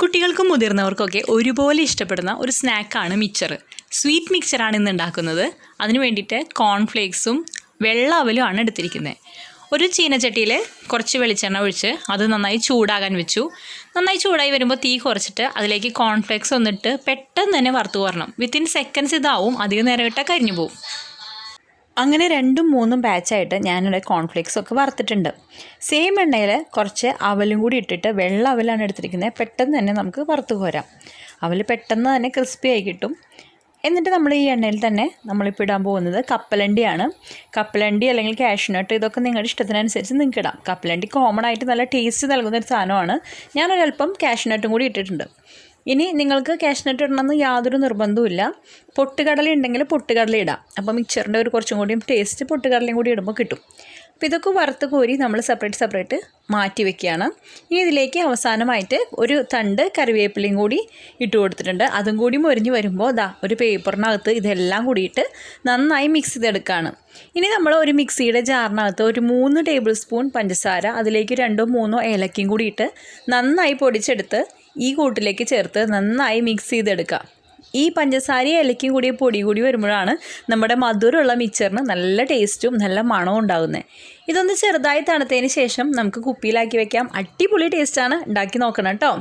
കുട്ടികൾക്കും മുതിർന്നവർക്കൊക്കെ ഒരുപോലെ ഇഷ്ടപ്പെടുന്ന ഒരു സ്നാക്കാണ് മിക്സർ സ്വീറ്റ് മിക്സറാണ് ഇന്ന് ഉണ്ടാക്കുന്നത്. അതിന് വേണ്ടിയിട്ട് കോൺഫ്ലേക്സും വെള്ള ആണ് എടുത്തിരിക്കുന്നത്. ഒരു ചീനച്ചട്ടിയിൽ കുറച്ച് വെളിച്ചെണ്ണ ഒഴിച്ച് അത് നന്നായി ചൂടാകാൻ വെച്ചു. നന്നായി ചൂടായി വരുമ്പോൾ തീ കുറച്ചിട്ട് അതിലേക്ക് കോൺഫ്ലേക്സ് ഒന്നിട്ട് പെട്ടെന്ന് തന്നെ വറുത്ത് കോരണം. വിത്തിൻ സെക്കൻഡ്സ് ഇതാവും. അധികം നേരം ഇട്ടാൽ കരിഞ്ഞു പോകും അങ്ങനെ രണ്ടും മൂന്നും ബാച്ചായിട്ട് ഞാനിവിടെ കോൺഫ്ലേക്സ് ഒക്കെ വറുത്തിട്ടുണ്ട്. സെയിം എണ്ണയിൽ കുറച്ച് അവലും കൂടി ഇട്ടിട്ട് വെള്ള അവലാണ് എടുത്തിരിക്കുന്നത് പെട്ടെന്ന് തന്നെ നമുക്ക് വറുത്ത് കോരാം. അവൽ പെട്ടെന്ന് തന്നെ ക്രിസ്പി ആയി കിട്ടും. എന്നിട്ട് നമ്മൾ ഈ എണ്ണയിൽ തന്നെ നമ്മളിപ്പോൾ ഇടാൻ പോകുന്നത് കപ്പലണ്ടിയാണ്. കപ്പലണ്ടി അല്ലെങ്കിൽ കാഷ്നട്ട് ഇതൊക്കെ നിങ്ങളുടെ ഇഷ്ടത്തിനനുസരിച്ച് നിങ്ങൾക്ക് ഇടാം. കപ്പലണ്ടി കോമൺ ആയിട്ട് നല്ല ടേസ്റ്റ് നൽകുന്ന ഒരു സാധനമാണ്. ഞാനൊരല്പം കാഷ്നട്ടും കൂടി ഇട്ടിട്ടുണ്ട്. ഇനി നിങ്ങൾക്ക് കാഷ്നട്ട് ഇടണമെന്ന് യാതൊരു നിർബന്ധവുമില്ല പൊട്ടുകടല ഉണ്ടെങ്കിൽ പൊട്ടുകടല ഇടാം. അപ്പോൾ മിക്സറിന്റെ ഒരു കുറച്ചും കൂടിയും ടേസ്റ്റ് പൊട്ടുകടലയും കൂടി ഇടുമ്പോൾ കിട്ടും. അപ്പോൾ ഇതൊക്കെ വറുത്ത് കോരി നമ്മൾ സെപ്പറേറ്റ് സെപ്പറേറ്റ് മാറ്റി വെക്കുകയാണ്. ഇനി ഇതിലേക്ക് അവസാനമായിട്ട് ഒരു തണ്ട് കറിവേപ്പിലയും കൂടി ഇട്ട് കൊടുത്തിട്ടുണ്ട്. അതും കൂടി മൊരിഞ്ഞ് വരുമ്പോൾ ദാ ഒരു പേപ്പറിനകത്ത് ഇതെല്ലാം കൂടിയിട്ട് നന്നായി മിക്സ് ചെയ്തെടുക്കുകയാണ്. ഇനി നമ്മൾ ഒരു മിക്സിയുടെ ജാറിനകത്ത് ഒരു മൂന്ന് ടേബിൾ സ്പൂൺ പഞ്ചസാര അതിലേക്ക് രണ്ടോ മൂന്നോ ഏലക്കയും കൂടിയിട്ട് നന്നായി പൊടിച്ചെടുത്ത് ഈ കൂട്ടിലേക്ക് ചേർത്ത് നന്നായി മിക്സ് ചെയ്തെടുക്കുക. ഈ പഞ്ചസാരയും ഇലയ്ക്കും കൂടി പൊടി കൂടി വരുമ്പോഴാണ് നമ്മുടെ മധുരമുള്ള മിക്സറിന് നല്ല ടേസ്റ്റും നല്ല മണവും ഉണ്ടാകുന്നത്. ഇതൊന്ന് ചെറുതായി തണുത്തതിന് ശേഷം നമുക്ക് കുപ്പിയിലാക്കി വെക്കാം. അടിപൊളി ടേസ്റ്റാണ് ഉണ്ടാക്കി നോക്കണം കേട്ടോ.